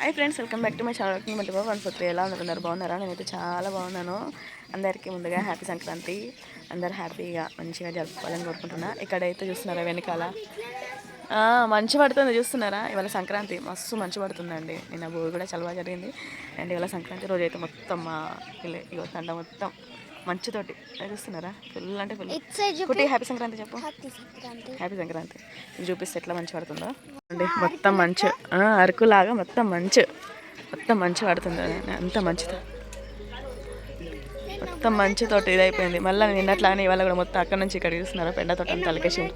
Hi friends welcome back to my channel welcome multi one four three ఎలా ఉన్నారు? బాగున్నారా? నేనైతే చాలా బాగున్నాను. అందరికీ ముందుగా హ్యాపీ సంక్రాంతి. అందరు హ్యాపీగా మంచిగా జరుపుకోవాలని కోరుకుంటున్నా. ఇక్కడైతే చూస్తున్నారా వెనకాల? మంచి పడుతుంది. చూస్తున్నారా? ఇవాళ సంక్రాంతి. మస్తు మంచు పడుతుందండి. నిన్న భూమి కూడా చాలా బాగా జరిగింది. అండ్ ఇవాళ సంక్రాంతి రోజు అయితే మొత్తం మా ఇల్లు ఇగో తండ మొత్తం మంచుతోటి. చూస్తున్నారా ఫుల్. అంటే ఫుల్ కుట్టి హ్యాపీ సంక్రాంతి చెప్పు. హ్యాపీ సంక్రాంతి. హ్యాపీ సంక్రాంతి. ఇది చూపిస్తే ఎట్లా మంచి పడుతుందో. అండి మొత్తం మంచు. ఆ, అరకు లాగా మొత్తం మంచు. మొత్తం మంచు పడుతుంది. అంత మంచుతో. మొత్తం మంచుతోటి ఇదైపోయింది. మళ్ళీ నిన్నట్లానే ఇవాళ కూడా మొత్తం అక్కడ నుంచి ఇక్కడ చూస్తున్నారా? పెండతోటి అంతా అలకేసింది.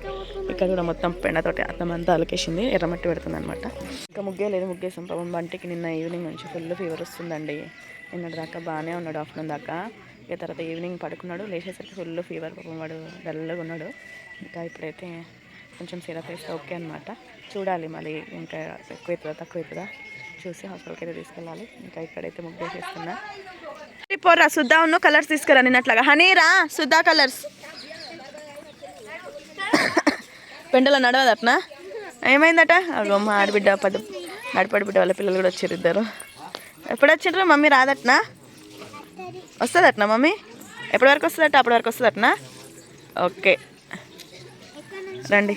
ఇక్కడ కూడా మొత్తం పెండతోటి అర్థం అంతా అలకేసింది. ఎర్రమట్టి పెడుతుంది అనమాట ఇంకా ముగ్గే లేదు ముగ్గేసాం. పాపం బంటికి నిన్న ఈవినింగ్ నుంచి ఫుల్ ఫీవర్ వస్తుందండి. నిన్నటి దాకా బాగానే ఉన్నాడు ఆఫ్టర్నూన్ దాకా. ఇక తర్వాత ఈవినింగ్ పడుకున్నాడు లేచేసరికి ఫుల్ ఫీవర్ పాపం వాడు డల్గా ఉన్నాడు. ఇంకా ఇప్పుడైతే కొంచెం సిరప్ వేస్తే ఓకే అనమాట చూడాలి మళ్ళీ ఇంకా ఎక్కువ అవుతుందా తక్కువ అవుతుందా చూసి హాస్పిటల్కి అయితే తీసుకెళ్ళాలి. ఇంకా ఇక్కడైతే ముగ్గు వేసేస్తున్నా. పోరా సుద్దా ఉన్న కలర్స్ తీసుకురా నిన్నట్లాగా. హనీరా సుద్దా కలర్స్ పెండలో నడవదట్నా ఏమైందట? అమ్మ ఆడబిడ్డ పడు నడిపడి బిడ్డ వాళ్ళ పిల్లలు కూడా వచ్చారు ఇద్దరు. ఎప్పుడు వచ్చిండ్రు మమ్మీ రాదట్నా? వస్తుందట్నా మమ్మీ? ఎప్పటి వరకు వస్తుందట? అప్పటి వరకు వస్తుందట్నా? ఓకే. రండి.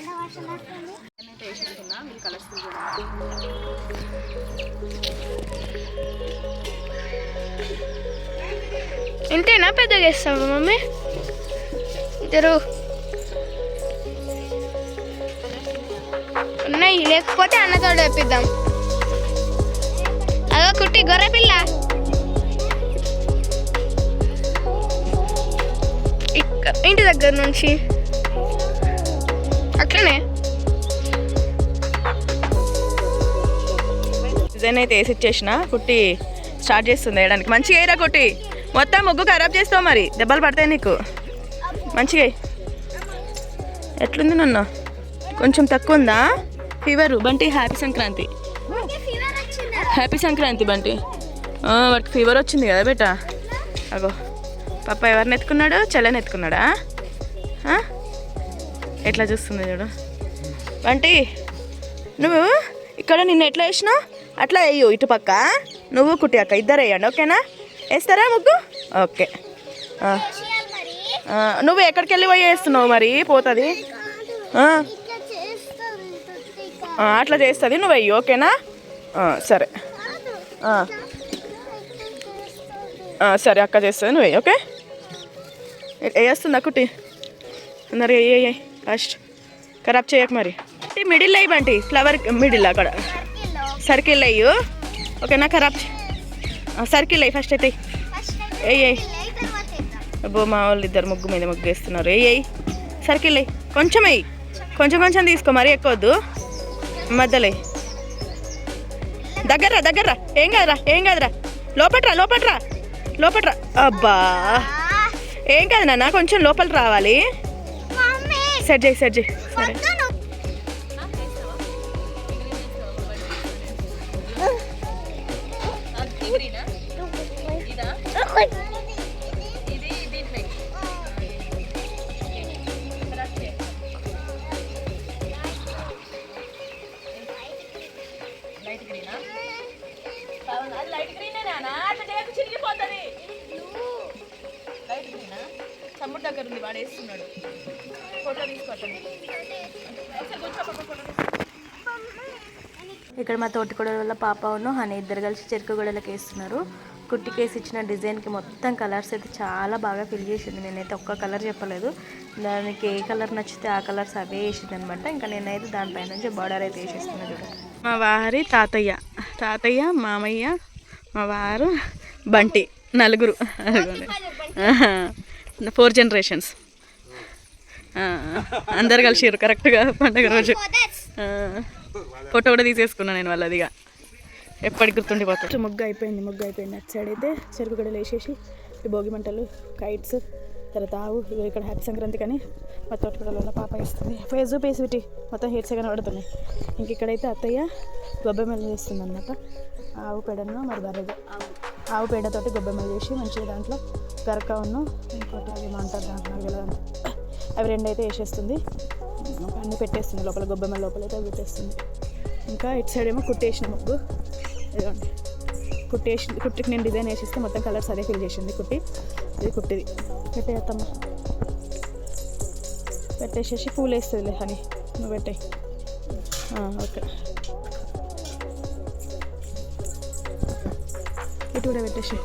ఇంతేనా పెద్దగా ఇస్తావా మమ్మీ? ఇద్దరు. ఉన్నాయి లేకపోతే అన్నతో వేపిద్దాం అదో కుట్టి గొర్రె పిల్ల ఇంటి దగ్గర నుంచి. అట్లనే. డిజైన్ అయితే వేసి ఇచ్చేసిన కుట్టి స్టార్ట్ చేస్తుంది వేయడానికి. మంచిగా వేయరా కుట్టి. మొత్తం ముగ్గు ఖరాబ్ చేస్తావు మరి. దెబ్బలు పడతాయి నీకు. మంచిగా. ఎట్లుంది నన్ను? కొంచెం తక్కువ ఉందా? Fever Bunty happy Sankranti. Happy Sankranti Bunty. ఆ, వాడికి ఫీవర్ వచ్చింది కదా బేటా. అగో. పాప ఎవరిని ఎత్తుకున్నాడు? చెల్లెని ఎత్తుకున్నాడా? ఎట్లా చూస్తుంది చూడు. వంటి నువ్వు ఇక్కడ నిన్ను ఎట్లా వేసినావు అట్లా వేయు ఇటు పక్క. నువ్వు కుట్టి అక్క ఇద్దరు వేయండి ఓకేనా? వేస్తారా ముగ్గు? ఓకే. నువ్వు ఎక్కడికి వెళ్ళి పోయి వేస్తున్నావు మరి? పోతుంది. అట్లా చేస్తుంది. నువ్వు వెయ్యి ఓకేనా? సరే. సరే అక్క చేస్తుంది. నువ్వు వెయ్యి ఓకే? వేస్తుందా కుట్టి? అందరు వేయి ఫస్ట్ ఖరాబ్ చేయకు మరి. మిడిల్ అయ్యి బంటి. ఫ్లవర్ మిడిల్ అక్కడ సర్కిల్ అయ్యు. ఓకేనా ఖరాబ్ సర్కిల్ అయ్యి ఫస్ట్ అయితే. ఏ అబ్బో మా వాళ్ళు ఇద్దరు ముగ్గు మీద ముగ్గు వేస్తున్నారు. ఏయ్ సర్కిల్ అయ్యి. కొంచెం అయ్యి. కొంచెం కొంచెం తీసుకో మరీ ఎక్కువద్దు మధ్యలో దగ్గర దగ్గర ఏం కాదురా ఏం కాదురా. లోపట్రా లోపట్రా. లోపట్రా. అబ్బా. ఏం కాదు నాన్న కొంచెం లోపల రావాలి. సెట్ చేయి సెట్ చేయి. సరే. వాడు వేస్తున్నాడు ఫోటో తీసుకోవటం ఇక్కడ మా తోటికోడల వల్ల పాప ఉన్న హనీ ఇద్దరు కలిసి చెరుకు గొడవలకి వేస్తున్నారు. కుట్టికేసి ఇచ్చిన డిజైన్కి మొత్తం కలర్స్ అయితే చాలా బాగా ఫిల్ చేసింది. నేనైతే ఒక్క కలర్ చెప్పలేదు. దానికి ఏ కలర్ నచ్చితే ఆ కలర్స్ అవే వేసింది అనమాట ఇంకా నేనైతే దానిపై నుంచి బార్డర్ అయితే వేసేస్తున్నాను చూడండి మా వారి తాతయ్య తాతయ్య మామయ్య మా వారు బంటి నలుగురు. Four generations. అందరు కలిసిరు కరెక్ట్గా పండగ రోజు. ఫోటో కూడా తీసేసుకున్నాను నేను వాళ్ళదిగా. ఎప్పటికి గుర్తుండిపోతాడు ముగ్గు అయిపోయింది ముగ్గు అయిపోయింది. అటు సైడ్ అయితే చెరుకు గడలు వేసేసి ఈ భోగి మంటలు కైట్స్ తర్వాత ఆవు ఇగో ఇక్కడ హ్యాపీ సంక్రాంతి కానీ మా తోటకూడలో ఉన్న పాప ఇస్తుంది ఫేస్ పేసివిటీ మొత్తం హెయిర్స్ కనబడుతున్నాయి ఇంక ఇక్కడైతే అత్తయ్య గొబ్బెమ్మలు చేస్తుంది అనమాట ఆవు పేడను మరి బర్రెది ఆవు పేడతోటి గొబ్బెమ్మలు చేసి మంచిగా దాంట్లో గరక ఉన్న ఇంకోటి అవి ఏమంటారు దాంట్లో అవి రెండు అయితే వేసేస్తుంది. అన్నీ పెట్టేస్తుంది లోపల గొబ్బెమ్మ లోపల అయితే అవి పెట్టేస్తుంది. ఇంకా ఇటు సైడ్ ఏమో కుట్టేసిన ముగ్గు. ఇదిగోండి. కుట్టేసి కుట్టికి నేను డిజైన్ వేసేస్తే మొత్తం కలర్స్ అదే ఫిల్ చేసింది కుట్టి. ఇది కుట్టిది. పెట్టేస్తామ్మ పెట్టేసేసి పూలు వేస్తుంది హనీ. నువ్వు పెట్టేయి. ఓకే. ఇటు కూడా పెట్టేసి.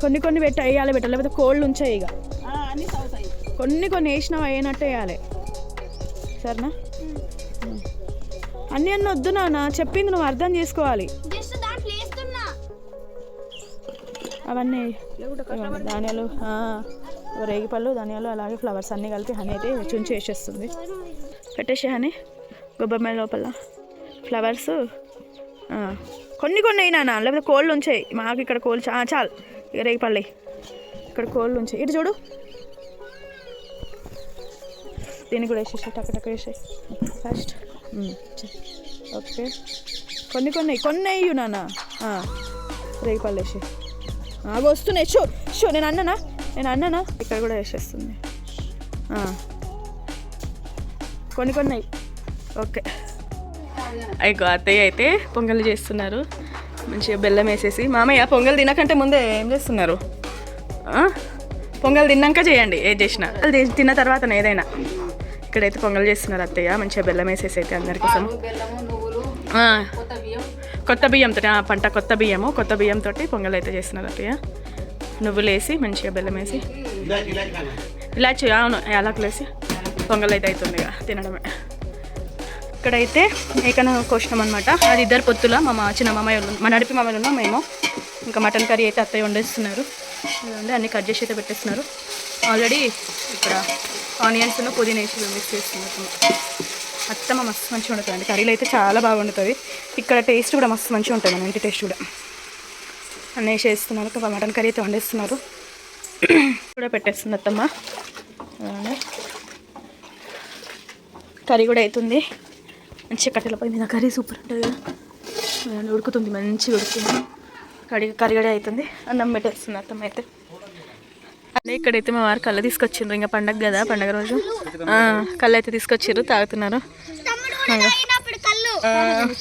కొన్ని కొన్ని పెట్టి వేయాలి పెట్టాలి. లేకపోతే కోళ్ళు ఉంచాయి ఇక. కొన్ని కొన్ని వేసినావు అయినట్టు వేయాలి. సరేనా. అన్నీ అన్నీ వద్దు నాన్న. చెప్పింది నువ్వు అర్థం చేసుకోవాలి. జస్ట్ దాంట్లో వేస్తున్నా. అవన్నీ. ధాన్యాలు ఆ, రేగిపళ్ళు ధనియాలు అలాగే ఫ్లవర్స్ అన్నీ కలిపి హనీ అయితే చుంచి వేసేస్తుంది. పెట్టేసే హనీ. గొబ్బెమ్మ లోపల. ఫ్లవర్స్ కొన్ని కొన్ని అయినా లేకపోతే కోళ్ళు ఉంచాయి. మాకు ఇక్కడ కోళ్ళు చాలు. ఇక వేయి. ఇక్కడ కోళ్ళు ఉంచాయి. ఇటు చూడు. దీన్ని కూడా వేసేసి టక్ టక్ వేసాయి. First okay. కొన్ని కొన్ని కొన్ని వేయు నాన్న. ఆ, రేగిపళ్ళు వేసి అవి వస్తున్నాయి. షో షో నేను అన్ననా? నేను అన్ననా? ఇక్కడ కూడా వేసేస్తుంది. కొన్ని కొన్ని అయ్యి. ఓకే. అయ్యో అత్తయ్య అయితే పొంగల్ చేస్తున్నారు. మంచిగా బెల్లం వేసేసి. మామయ్య పొంగల్ తినకంటే ముందే ఏం చేస్తున్నారు? ఆ? పొంగల్ తిన్నాక చేయండి. ఏది చేసినా. అది తిన్న తర్వాత ఏదైనా. ఇక్కడైతే పొంగల్ చేస్తున్నారు అత్తయ్య. మంచిగా బెల్లం వేసేసి అయితే అందరికోసం ఆ. కొత్త బియ్యంతో ఆ, పంట కొత్త బియ్యము కొత్త బియ్యంతో పొంగల్ అయితే చేస్తున్నారు అత్తయ్య. నువ్వులు వేసి మంచిగా బెల్లం వేసి. ఇలాచి అవును యాలకులు వేసి. పొంగల్ అయితే అవుతుంది ఇక తినడమే. ఇక్కడైతే మేకను కోసినాం అనమాట అది ఇద్దరు పొత్తుల మా మా చిన్న మామయ్య మా నడిపి మామయ్యలు ఉన్నాం మేము. ఇంకా మటన్ కర్రీ అయితే అత్తయ్య వండేస్తున్నారు. అన్ని కట్ చేసి అయితే పెట్టేస్తున్నారు. ఆల్రెడీ ఇక్కడ ఆనియన్స్ పుదీనా వేసి మిక్స్ చేస్తున్నారు అత్తమ్మ మస్తు మంచిగా వండుతుంది కర్రీలు అయితే చాలా బాగా వండుతుంది. ఇక్కడ టేస్ట్ కూడా మస్తు మంచిగా ఉంటుంది మన ఇంటి టేస్ట్ కూడా. అన్నీ వేసేస్తున్నారు మటన్ కర్రీ అయితే వండేస్తున్నారు. కూడా పెట్టేస్తుంది అత్తమ్మ. కర్రీ కూడా అవుతుంది మంచిగా కట్టెల పై మీద కర్రీ సూపర్ ఉంటుంది కదా. ఉడుకుతుంది మంచిగా ఉడుకుతుంది కర్రీ కర్రీ కూడా అవుతుంది. అన్నం పెట్టేస్తుంది అత్తమ్మ అయితే. అదే ఇక్కడైతే మా వారు కళ్ళు తీసుకొచ్చిండ్రు. ఇంకా పండగ కదా పండగ రోజు. కళ్ళు అయితే తీసుకొచ్చారు తాగుతున్నారు.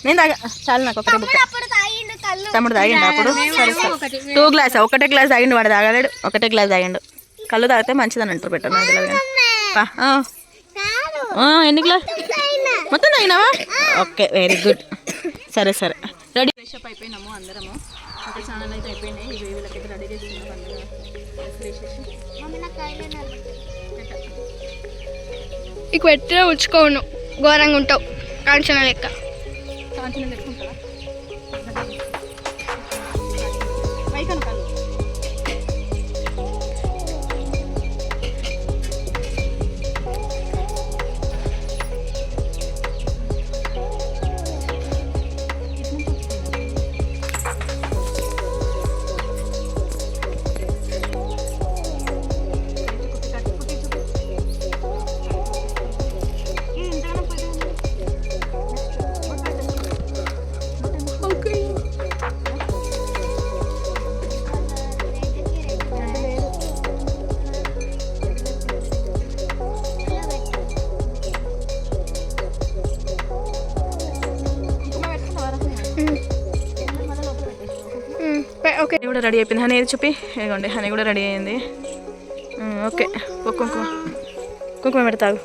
నేను తాగా చాలు నాకు ఒకటే కళ్ళు. తమ్ముడు తాగిండు అప్పుడు? సరే సరే. టూ గ్లాస్ ఒకటే గ్లాస్ తాగిండు వాడు తాగలేడు. ఒకటే గ్లాస్ తాగిండు. కళ్ళు తాగితే మంచిదని అంటారు పెట్టరు నాకు తెలియదు కానీ. పా, ఆ. ఆ, ఎన్ని గ్లాస్ తాగినావా ఓకే వెరీ గుడ్ సరే సరే. రెడీ ఫ్రెష్ అప్ అయిపోయినాము అందరము. అంటే ఛానల్ అయితే అయిపోయినాయి. ఇవి వీళ్ళకైతే రెడీ చేసుకున్నాం అందరూ. ఇక పెట్టిన ఉంచుకోను ఘోరంగా ఉంటావు. కాంచన లెక్క. రెడీ అయిపోయింది. హనీ ఏది చూపి. ఇదిగోండి హనీ కూడా రెడీ అయింది. ఓకే. కుంకుమ. కుంకుమ పెడతావు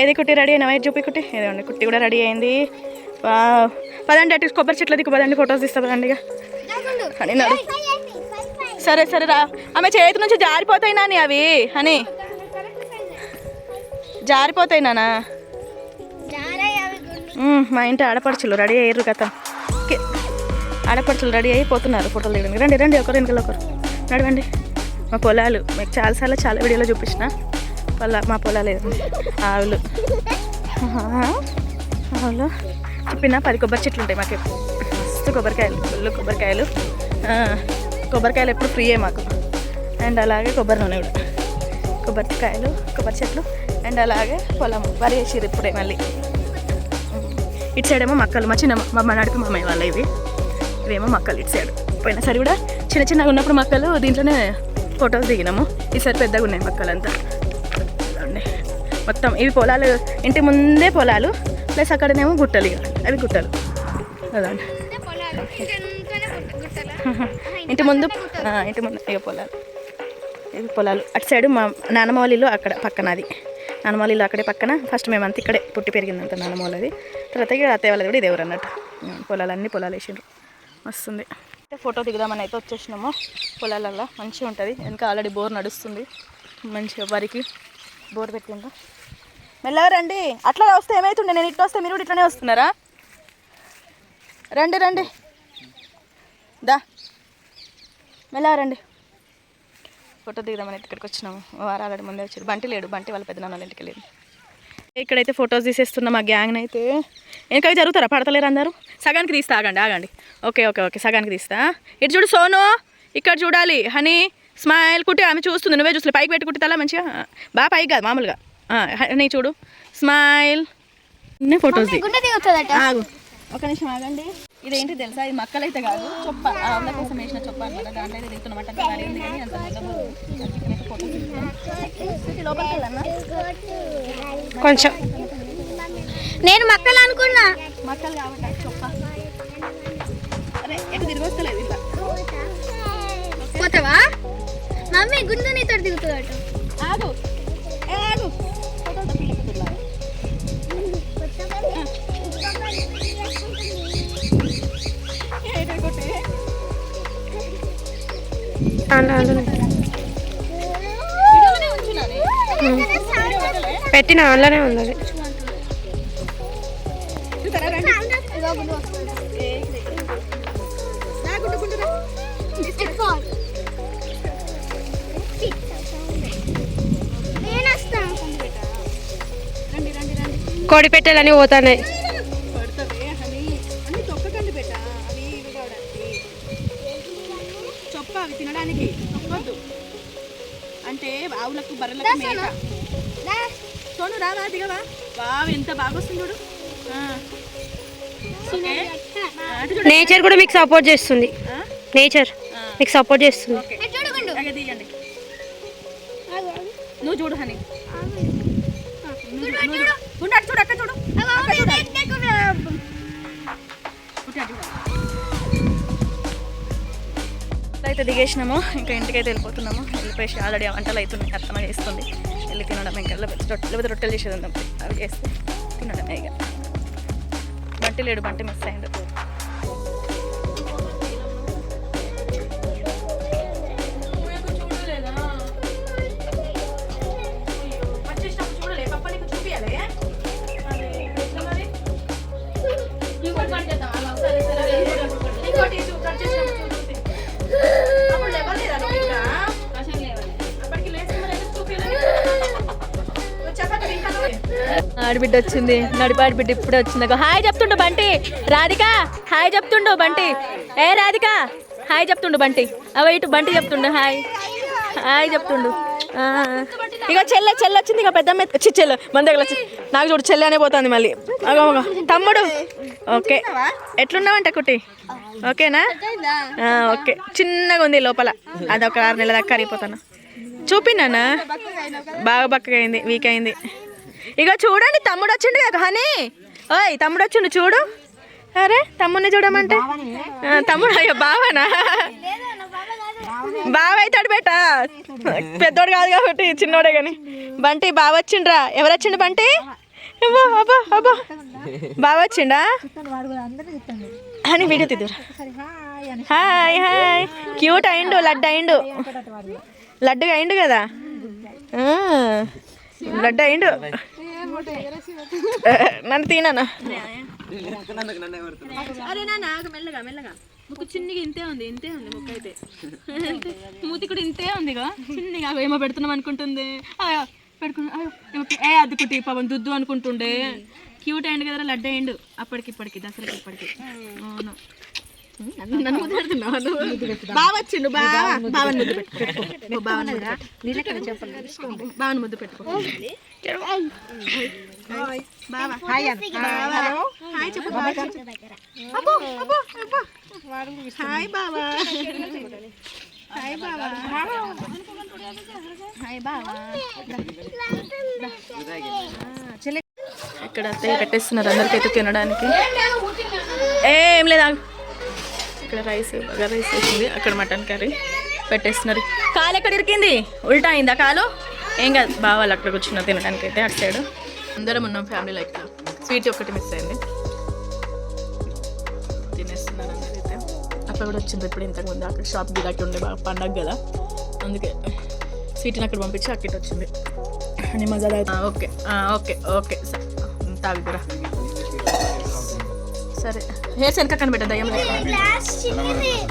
ఏది కుట్టి రెడీ అయినా? వైట్ చూపి కుట్టి. ఇదిగోండి కుట్టి కూడా రెడీ అయింది. పదండి అటు కొబ్బరి చెట్ల దిక్కు పదండి ఫొటోస్ తీస్తా పదండి ఇక. నడు. సరే సరే రా. ఆమె చేతి నుంచి జారిపోతాయి నాని అవి. హనీ. జారిపోతాయి నానా. మా ఇంటి ఆడపడుచులు రెడీ అయ్యారు ఓకే ఆడపడుచులు రెడీ అయిపోతున్నారు. ఫోటోలు దిగడానికి. రండి రండి ఒకరు వెనకాల ఒకరు. నడవండి. మా పొలాలు మీకు చాలాసార్లు చాలా వీడియోలో చూపించిన పొలా మా పొలాలు. ఆవులు. ఆవులు. చెప్పిన పది కొబ్బరి చెట్లు ఉంటాయి మాకు మస్తు కొబ్బరికాయలు ఫుల్ కొబ్బరికాయలు. కొబ్బరికాయలు ఎప్పుడు ఫ్రీయే మాకు. అండ్ అలాగే కొబ్బరి నూనె కూడా. కొబ్బరికాయలు కొబ్బరి చెట్లు. అండ్ అలాగే పొలం. వరి వేసిరు ఇప్పుడే మళ్ళీ. ఇటు సైడ్ ఏమో మక్కలు. మా చిన్న మా మా నడుపు మామయ్య వాళ్ళ ఇవి ఇవేమో మక్కలు ఇటు సైడ్ పోయినసారి కూడా చిన్న చిన్నగా ఉన్నప్పుడు మక్కలు దీంట్లోనే ఫొటోస్ దిగినాము. ఈసారి పెద్దగా ఉన్నాయి మక్కలంతా. మొత్తం ఇవి పొలాలు ఇంటి ముందే పొలాలు. ప్లస్ అక్కడనేమో గుట్టలు ఇక అవి గుట్టలు. అదండి. ఇంటి ముందు ఇంటి ముందు ఇక పొలాలు. ఇవి పొలాలు. అటు సైడు మా ఇల్లు అక్కడ పక్కన అది ఇల్లు అక్కడే పక్కన. ఫస్ట్ మేమంతా ఇక్కడే పుట్టి పెరిగిందంత నాన్నమ్మ వాళ్ళది తర్వాత ఇక అత్తయ్య వాళ్ళది కూడా ఇదే ఊరు అన్నట్టు. పొలాలన్నీ పొలాలు వేసిండ్రు. వస్తుంది. ఫోటో దిగుదామని అయితే వచ్చేసినాము. పొలాలల్లో మంచిగా ఉంటుంది. వెనక ఆల్రెడీ బోర్ నడుస్తుంది. మంచిగా వరికి బోర్ పెట్టిండ్రు. మెల్లగా రండి. అట్లా వస్తే ఏమవుతుండే నేను ఇట్లా వస్తే మీరు కూడా ఇట్లనే వస్తున్నారా? రండి రండి. దా. మెల్లగా రండి. ఫోటో దిగుదామని ఇక్కడికి వచ్చినాము. ఆల్రెడీ ముందే వచ్చారు. బంటి లేడు. బంటి వాళ్ళ పెద్దనాన్న వాళ్ళ ఇంటికి వెళ్ళేది ఇక్కడైతే ఫొటోస్ తీసేస్తున్నాం మా గ్యాంగ్ అయితే. ఇంకా జరుగుతారా? పడతలేరు అందరూ? సగానికి తీస్తా ఆగండి ఆగండి. ఓకే ఓకే ఓకే సగానికి తీస్తా. ఇటు చూడు సోను ఇక్కడ చూడాలి. హనీ స్మైల్ కుట్టి ఆమె చూస్తుంది. నువ్వే చూస్తలే పైకి పెట్టి కుట్టితలా మంచిగా? బాగా పైకి కాదు మామూలుగా. హనీ చూడు. స్మైల్. ఫొటోస్ ఒక నిమిషం ఆగండి. ఇదేంటి తెలుసా? ఇది మక్కలైతే కాదు చొప్ప. కోసం వేసిన చొప్ప అనమాట దాంట్లో అయితే దిగుతున్నమాట కానీ అంత కొంచెం. నేను మక్కలు అనుకున్నా. మక్కలు కాబట్టి అది చొప్ప అరే ఎటు తిరిగి వస్తలేదు ఇలా పోతావా? మమ్మీ గుండె నీతో దిగుతుందట ఆగు. ఆగు. పెట్టిన అందులోనే ఉన్నది. కోడి పెట్టెలని పోతున్నాయి తినడానికి అంటే ఆవులకు బర్రెలకు మేక సోను రావా దిగవా వావ్ ఎంత బాగా వస్తుంది చూడు. నేచర్ కూడా మీకు సపోర్ట్ చేస్తుంది ఆ? నేచర్. మీకు సపోర్ట్ చేస్తుంది నువ్వు చూడు హని నువ్వు చూడు, నువ్వు చూడు. అటు చూడు. అక్క. అయితే దిగేసినాము. ఇంకా ఇంటికైతే వెళ్ళిపోతున్నాము. వెళ్ళిపోయి ఆల్రెడీ వంటలు అవుతున్నాయి అత్తమ్మ చేస్తుంది. వెళ్ళి తినడం ఇంకా. లేకపోతే రొట్టె లేకపోతే రొట్టెలు చేసేది ఉంది. అవి చేస్తే తినడమే ఇక. బంటి లేడు బంటి మిస్ అయిండు ఆడబిడ్డ వచ్చింది. నడిపి ఆడబిడ్డ ఇప్పుడే వచ్చింది. హాయ్ చెప్తుండు బంటి. రాధిక హాయ్ చెప్తుండు బంటి. ఏ రాధిక హాయ్ చెప్తుండు బంటి. అవ ఇటు బంటి చెప్తుండు హాయ్. హాయ్ చెప్తుండు. ఇక చెల్లె చెల్లె వచ్చింది. ఇక పెద్ద వచ్చి చెల్లె మన దగ్గర వచ్చి నాకు చూడు చెల్లె అనే పోతుంది మళ్ళీ. తమ్ముడు. ఓకే. ఎట్లున్నావంట కుట్టి? ఓకేనా? ఓకే. చిన్నగా ఉంది లోపల. అది ఒక ఆరు నెలల దాకా కరిగిపోతాను చూపినానా బాగా బక్కగా అయింది వీక్ అయింది. ఇక చూడండి తమ్ముడు వచ్చిండు కదా హనీ. ఓయ్ తమ్ముడు వచ్చిండు చూడు. అరే తమ్ముడిని చూడమంటే? తమ్ముడు అయ్యో బావనా? బావ అవుతాడు బేట. పెద్దోడు కాదు కాబట్టి చిన్నోడే కానీ బంటి బావ వచ్చిండ్రా ఎవరు వచ్చిండు బంటి? అబ్బో అబ్బో అబ్బో. బావ వచ్చిండా అని వీడియో తీద్దురా. Hi hi. క్యూట్ అయిండు లడ్డు అయిండు. లడ్డుగా అయిండు కదా? లడ్డు అయిండు. నన్ను తీనన్నా అరే ఆగు మెల్లగా మెల్లగా. ముక్కు చిన్నగా ఇంతే ఉంది ఇంతే ఉంది ముక్కు అయితే. మూతి కూడా ఇంతే ఉంది ఇక చిన్నగా ఏమో పెడుతున్నాం అనుకుంటుంది. అయ్యో పెడుకున్నా అయ్యో, ఏమో పె- ఏ అద్దుకుంటే పాపం దుద్దు అనుకుంటుండే. క్యూట్ అయిండు కదా లడ్డు అయిండు. అప్పటికి ఇప్పటికి దసరాకి ఇప్పటికి. అవును. బావ వచ్చిండు బావని ముద్దు పెట్టుకో బావని ముద్దు పెట్టుకో బావని ముద్దు పెట్టుకో బావ. హాయ్. హాయ్ చెప్పు బావ. అబ్బో అబ్బో అబ్బో. హాయ్ బావా. హాయ్ బావా. హాయ్ బావా. ఇక్కడ అత్తయ్య కట్టేస్తున్నారు అందరికైతే తినడానికి. ఏం లేదా ఇక్కడ రైస్ బగా రైస్ వేసింది. అక్కడ మటన్ కర్రీ పెట్టేస్తున్నారు. కాలు ఎక్కడ ఇరికింది? ఉల్టా అయిందా కాలు? ఏం కాదు. బాగా వాళ్ళు అక్కడ కూర్చున్నారు తినడానికి అయితే అటు సైడ్. అందరం ఉన్నాం ఫ్యామిలీలో ఇక్కడ స్వీట్ ఒకటి మిస్ అయింది. తినేస్తున్నారు అక్కడ కూడా వచ్చింది ఇప్పుడు ఇంతకుముందు అక్కడ షాప్ గిరాకీ ఉండే బాగా పండగ కదా. అందుకే స్వీట్ని అక్కడ పంపించి అక్కడ వచ్చింది. అని మజా ఓకే. ఓకే. ఓకే. సరే. తాగుతురా సరే. హెయిర్స్ వెనక కనిపెట్టా దయ్యం.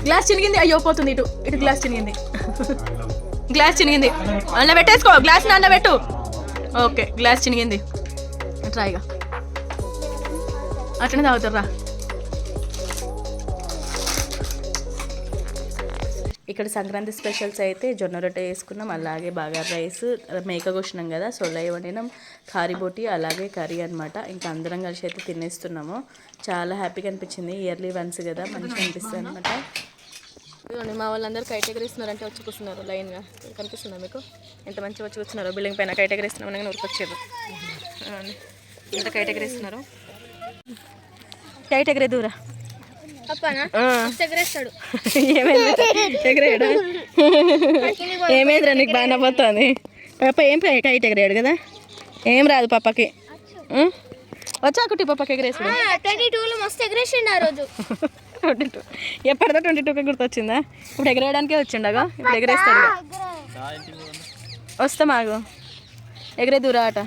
గ్లాస్ చినిగింది. అయ్యో పోతుంది ఇటు. ఇటు గ్లాస్ చినిగింది. గ్లాస్ చినిగింది. అన్న పెట్టేసుకో గ్లాస్ అన్న పెట్టు. Okay glass చినిగింది. ట్రైగా అట్లనే తాగుతారా ఇక్కడ సంక్రాంతి స్పెషల్స్ అయితే జొన్న రొట్టె వేసుకున్నాం అలాగే బాగా రైస్ మేక కోసినాం కదా సొల్లయ్య వండినాం కారిబోటి అలాగే కర్రీ అనమాట ఇంకా అందరం కలిసి అయితే తినేస్తున్నాము. చాలా హ్యాపీగా అనిపించింది. ఇయర్లీ వన్స్ కదా మంచిగా అనిపిస్తుంది అనమాట ఇదిగోండి మా వాళ్ళందరూ కైట్ ఎగరేస్తున్నారంటే వచ్చి కూర్చున్నారు లైన్గా. కనిపిస్తుందా మీకు? ఎంత మంచిగా వచ్చి కూర్చున్నారు బిల్డింగ్ పైన కైట్ ఎగరేస్తున్నాం అని ఊరికొచ్చారు. అవునండి. ఎంత కైట్ ఎగరేస్తున్నారు కైట్ ఎగరే దూరా ఏమైంది? ఎగరేయడా? ఏమైందిరా నీకు బాగా పోతుంది పాప ఏం కైట్ ఎగరేయడు కదా ఏం రాదు పాపకి? వచ్చా కుట్టి పాపకి ఎగరేసుడు. ట్వంటీ టూలో మస్తు ఎగరేసిండు ఆ రోజు. Twenty two. ఎప్పటిదో ట్వంటీ టూకి గుర్తొచ్చిందా? ఇప్పుడు ఎగరేయడానికే వచ్చిండగా? ఇప్పుడు ఎగరేస్తాడు ఇక. వస్తాం ఆగు ఎగరే దూరా ఆట